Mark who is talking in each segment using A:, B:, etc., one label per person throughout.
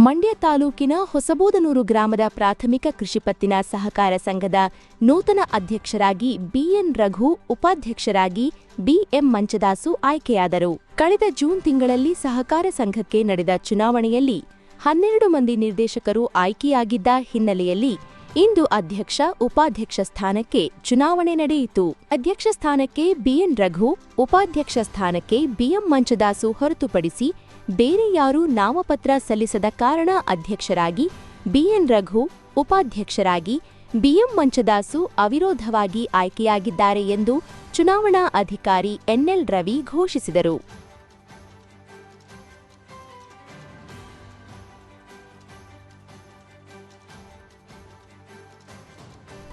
A: ಮಂಡ್ಯ ತಾಲೂಕಿನ ಹೊಸಬೋದನೂರು ಗ್ರಾಮದ ಪ್ರಾಥಮಿಕ ಕೃಷಿ ಪತ್ತಿನ ಸಹಕಾರ ಸಂಘದ ನೂತನ ಅಧ್ಯಕ್ಷರಾಗಿ ಬಿಎನ್ ರಘು, ಉಪಾಧ್ಯಕ್ಷರಾಗಿ ಬಿಎಂ ಮಂಚದಾಸು ಆಯ್ಕೆಯಾದರು. ಕಳೆದ ಜೂನ್ ತಿಂಗಳಲ್ಲಿ ಸಹಕಾರ ಸಂಘಕ್ಕೆ ನಡೆದ ಚುನಾವಣೆಯಲ್ಲಿ ಹನ್ನೆರಡು ಮಂದಿ ನಿರ್ದೇಶಕರು ಆಯ್ಕೆಯಾಗಿದ್ದ ಹಿನ್ನೆಲೆಯಲ್ಲಿ ಇಂದು ಅಧ್ಯಕ್ಷ, ಉಪಾಧ್ಯಕ್ಷ ಸ್ಥಾನಕ್ಕೆ ಚುನಾವಣೆ ನಡೆಯಿತು. ಅಧ್ಯಕ್ಷ ಸ್ಥಾನಕ್ಕೆ ಬಿಎನ್ ರಘು, ಉಪಾಧ್ಯಕ್ಷ ಸ್ಥಾನಕ್ಕೆ ಬಿಎಂ ಮಂಚದಾಸು ಹೊರತುಪಡಿಸಿ ಬೇರೆ ಯಾರೂ ನಾಮಪತ್ರ ಸಲ್ಲಿಸದ ಕಾರಣ ಅಧ್ಯಕ್ಷರಾಗಿ ಬಿಎನ್ ರಘು, ಉಪಾಧ್ಯಕ್ಷರಾಗಿ ಬಿಎಂ ಮಂಚದಾಸು ಅವಿರೋಧವಾಗಿ ಆಯ್ಕೆಯಾಗಿದ್ದಾರೆ ಎಂದು ಚುನಾವಣಾ ಅಧಿಕಾರಿ ಎನ್ಎಲ್ ರವಿ ಘೋಷಿಸಿದರು.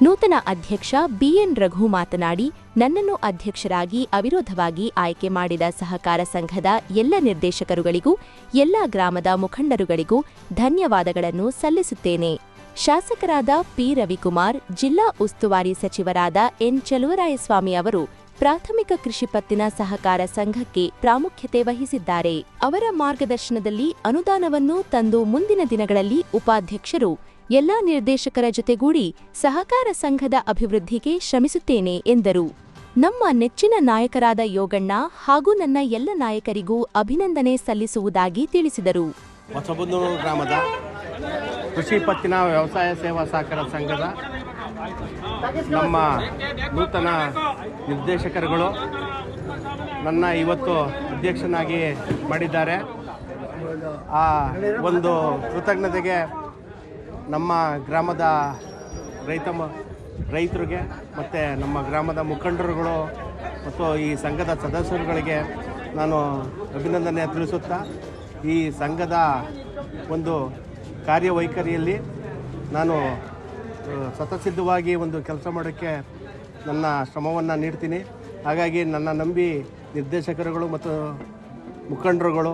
A: ನೂತನ ಅಧ್ಯಕ್ಷ ಬಿಎನ್ ರಘು ಮಾತನಾಡಿ ನನ್ನನ್ನು ಅಧ್ಯಕ್ಷರಾಗಿ, ಅವಿರೋಧವಾಗಿ ಆಯ್ಕೆ ಮಾಡಿದ ಸಹಕಾರ ಸಂಘದ ಎಲ್ಲ ನಿರ್ದೇಶಕರುಗಳಿಗೂ, ಎಲ್ಲ ಗ್ರಾಮದ ಮುಖಂಡರುಗಳಿಗೂ ಧನ್ಯವಾದಗಳನ್ನು ಸಲ್ಲಿಸುತ್ತೇನೆ. ಶಾಸಕರಾದ ಪಿ. ರವಿಕುಮಾರ್, ಜಿಲ್ಲಾ ಉಸ್ತುವಾರಿ ಸಚಿವರಾದ ಎನ್. ಚಲುವರಾಯಸ್ವಾಮಿ ಅವರು ಪ್ರಾಥಮಿಕ ಕೃಷಿ ಪತ್ತಿನ ಸಹಕಾರ ಸಂಘಕ್ಕೆ ಪ್ರಾಮುಖ್ಯತೆ ವಹಿಸಿದ್ದಾರೆ. ಅವರ ಮಾರ್ಗದರ್ಶನದಲ್ಲಿ ಅನುದಾನವನ್ನು ತಂದು ಮುಂದಿನ ದಿನಗಳಲ್ಲಿ ಉಪಾಧ್ಯಕ್ಷರು ಎಲ್ಲಾ ನಿರ್ದೇಶಕರ ಜೊತೆಗೂಡಿ ಸಹಕಾರ ಸಂಘದ ಅಭಿವೃದ್ಧಿಗೆ ಶ್ರಮಿಸುತ್ತೇನೆ, ಎಂದರು. ನಮ್ಮ ನೆಚ್ಚಿನ ನಾಯಕರಾದ ಯೋಗಣ್ಣ ಹಾಗೂ ನನ್ನ ಎಲ್ಲ ನಾಯಕರಿಗೂ ಅಭಿನಂದನೆ ಸಲ್ಲಿಸುವುದಾಗಿ ತಿಳಿಸಿದರು.
B: ಗ್ರಾಮದ ಕೃಷಿ ಪತ್ತಿನ ವ್ಯವಸಾಯ ಸೇವಾ ಸಹಕಾರ ಸಂಘದ ನಮ್ಮ ನೂತನ ನಿರ್ದೇಶಕರುಗಳು ನನ್ನ ಇವತ್ತು ಅಧ್ಯಕ್ಷನಾಗಿ ಮಾಡಿದ್ದಾರೆ. ಆ ಒಂದು ಕೃತಜ್ಞತೆಗೆ ನಮ್ಮ ಗ್ರಾಮದ ರೈತ ಮ- ರೈತರಿಗೆ ಮತ್ತು ನಮ್ಮ ಗ್ರಾಮದ ಮುಖಂಡರುಗಳು ಮತ್ತು ಈ ಸಂಘದ ಸದಸ್ಯರುಗಳಿಗೆ ನಾನು ಅಭಿನಂದನೆ ತಿಳಿಸುತ್ತಾ, ಈ ಸಂಘದ ಒಂದು ಕಾರ್ಯವೈಖರಿಯಲ್ಲಿ ನಾನು ಸ್ವತಃಸಿದ್ಧವಾಗಿ ಒಂದು ಕೆಲಸ ಮಾಡೋಕ್ಕೆ ನನ್ನ ಶ್ರಮವನ್ನು ನೀಡ್ತೀನಿ. ಹಾಗಾಗಿ ನನ್ನ ನಂಬಿ ನಿರ್ದೇಶಕರುಗಳು ಮತ್ತು ಮುಖಂಡರುಗಳು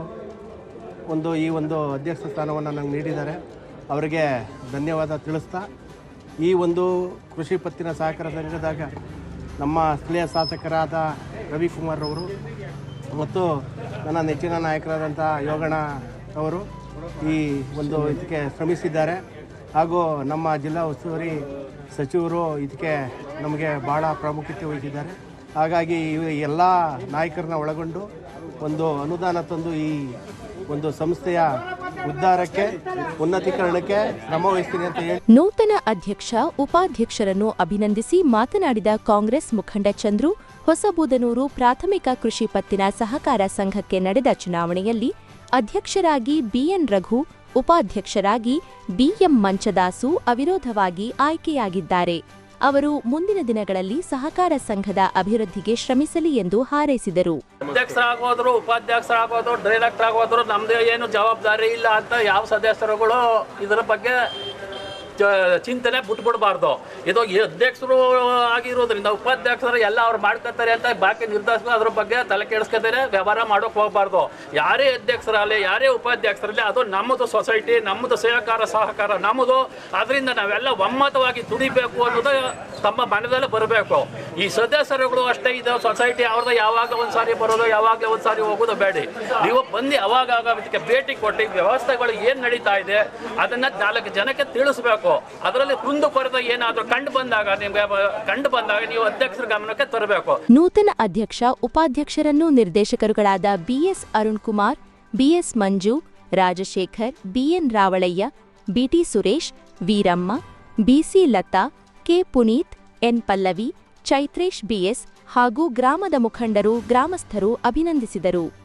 B: ಒಂದು ಈ ಒಂದು ಅಧ್ಯಕ್ಷ ಸ್ಥಾನವನ್ನು ನಂಗೆ ನೀಡಿದ್ದಾರೆ. ಅವರಿಗೆ ಧನ್ಯವಾದ ತಿಳಿಸ್ತಾ, ಈ ಒಂದು ಕೃಷಿ ಪತ್ತಿನ ಸಹಕಾರ ಸಂಘದಾಗ ನಮ್ಮ ಸ್ಥಳೀಯ ಶಾಸಕರಾದ ರವಿಕುಮಾರ್ ಅವರು ಮತ್ತು ನನ್ನ ನೆಚ್ಚಿನ ನಾಯಕರಾದಂಥ ಯೋಗಣ ಅವರು ಈ ಒಂದು ಇದಕ್ಕೆ ಶ್ರಮಿಸಿದ್ದಾರೆ. ಹಾಗೂ ನಮ್ಮ ಜಿಲ್ಲಾ ಉಸ್ತುವಾರಿ ಸಚಿವರು ಇದಕ್ಕೆ ನಮಗೆ ಭಾಳ ಪ್ರಾಮುಖ್ಯತೆ ವಹಿಸಿದ್ದಾರೆ. ಹಾಗಾಗಿ ಎಲ್ಲ ನಾಯಕರನ್ನ ಒಳಗೊಂಡು ಒಂದು ಅನುದಾನ ತಂದು ಈ ಒಂದು ಸಂಸ್ಥೆಯ ಉದ್ಧಾರಕ್ಕೆ, ಉನ್ನತೀಕರಣಕ್ಕೆ ಶ್ರಮ ವಹಿಸ್ತೀನಿ ಅಂತ ಹೇಳಿ.
A: ನೂತನ ಅಧ್ಯಕ್ಷ, ಉಪಾಧ್ಯಕ್ಷರನ್ನು ಅಭಿನಂದಿಸಿ ಮಾತನಾಡಿದ ಕಾಂಗ್ರೆಸ್ ಮುಖಂಡ ಚಂದ್ರು ಹೊಸಬೂದನೂರು ಪ್ರಾಥಮಿಕ ಕೃಷಿ ಪತ್ತಿನ ಸಹಕಾರ ಸಂಘಕ್ಕೆ ನಡೆದ ಚುನಾವಣೆಯಲ್ಲಿ ಅಧ್ಯಕ್ಷರಾಗಿ ಬಿಎನ್ ರಘು, ಉಪಾಧ್ಯಕ್ಷರಾಗಿ ಬಿಎಂ ಮಂಚದಾಸು ಅವಿರೋಧವಾಗಿ ಆಯ್ಕೆಯಾಗಿದ್ದಾರೆ. ಅವರು ಮುಂದಿನ ದಿನಗಳಲ್ಲಿ ಸಹಕಾರ ಸಂಘದ ಅಭಿವೃದ್ಧಿಗೆ ಶ್ರಮಿಸಲಿ ಎಂದು ಹಾರೈಸಿದರು.
C: ಅಧ್ಯಕ್ಷರಾಗೋದ್ರು, ಉಪಾಧ್ಯಕ್ಷರಾಗೋದ್ರು ಡೈರೆಕ್ಟರ್ ಆಗೋದ್ರು ನಮ್ದು ಏನು ಜವಾಬ್ದಾರಿ ಇಲ್ಲ ಅಂತ ಯಾವ ಸದಸ್ಯರುಗಳು ಇದರ ಬಗ್ಗೆ ಚಿಂತನೆ ಬಿಟ್ಬಿಡ್ಬಾರ್ದು ಇದು ಅಧ್ಯಕ್ಷರು ಆಗಿರೋದ್ರಿಂದ ಉಪಾಧ್ಯಕ್ಷರು ಎಲ್ಲ ಅವ್ರು ಮಾಡ್ಕೊತಾರೆ ಅಂತ ಬಾಕಿ ನಿರ್ದೇಶಕರು ಅದ್ರ ಬಗ್ಗೆ ತಲೆ ಕೆಡಿಸ್ಕೊತಾರೆ, ವ್ಯವಹಾರ ಮಾಡೋಕೆ ಹೋಗ್ಬಾರ್ದು. ಯಾರೇ ಅಧ್ಯಕ್ಷರಲ್ಲಿ ಯಾರೇ ಉಪಾಧ್ಯಕ್ಷರಲ್ಲಿ ಅದು ನಮ್ಮದು ಸೊಸೈಟಿ ನಮ್ಮದು ಸಹಕಾರ ಸಹಕಾರ ನಮ್ಮದು. ಅದರಿಂದ ನಾವೆಲ್ಲ ಒಮ್ಮತವಾಗಿ ದುಡಿಬೇಕು ಅನ್ನೋದು ತಮ್ಮ ಮನದಲ್ಲೇ ಬರಬೇಕು. ಈ ಸದಸ್ಯರುಗಳು ಅಷ್ಟೇ ಇದು ಸೊಸೈಟಿ ಅವ್ರದ್ದು ಯಾವಾಗ ಒಂದ್ಸಾರಿ ಬರೋದು ಯಾವಾಗ ಒಂದ್ಸಾರಿ ಹೋಗೋದು ಬೇಡಿ. ನೀವು ಬಂದು ಅವಾಗ ಇದಕ್ಕೆ ಭೇಟಿ ಕೊಟ್ಟು ವ್ಯವಸ್ಥೆಗಳು ಏನು ನಡೀತಾ ಇದೆ ಅದನ್ನ ನಾಲ್ಕು ಜನಕ್ಕೆ ತಿಳಿಸ್ಬೇಕು. ಅದರಲ್ಲಿ ಕುಂದು ಕೊರತೆ ಏನಾದರೂ ಕಂಡು ಬಂದಾಗ ನಿಮಗೆ, ಕಂಡು ಬಂದಾಗ ನೀವು ಅಧ್ಯಕ್ಷರ ಗಮನಕ್ಕೆ ತರಬೇಕು.
A: ನೂತನ ಅಧ್ಯಕ್ಷ, ಉಪಾಧ್ಯಕ್ಷರನ್ನು ನಿರ್ದೇಶಕರುಗಳಾದ BS Arun Kumar BS Manju, Rajashekhar, BN Ravalayya, BT Suresh, Veeramma, BC Latha, K Puneeth N Pallavi Chaitresh BS ಹಾಗೂ ಗ್ರಾಮದ ಮುಖಂಡರು ಗ್ರಾಮಸ್ಥರು ಅಭಿನಂದಿಸಿದರು.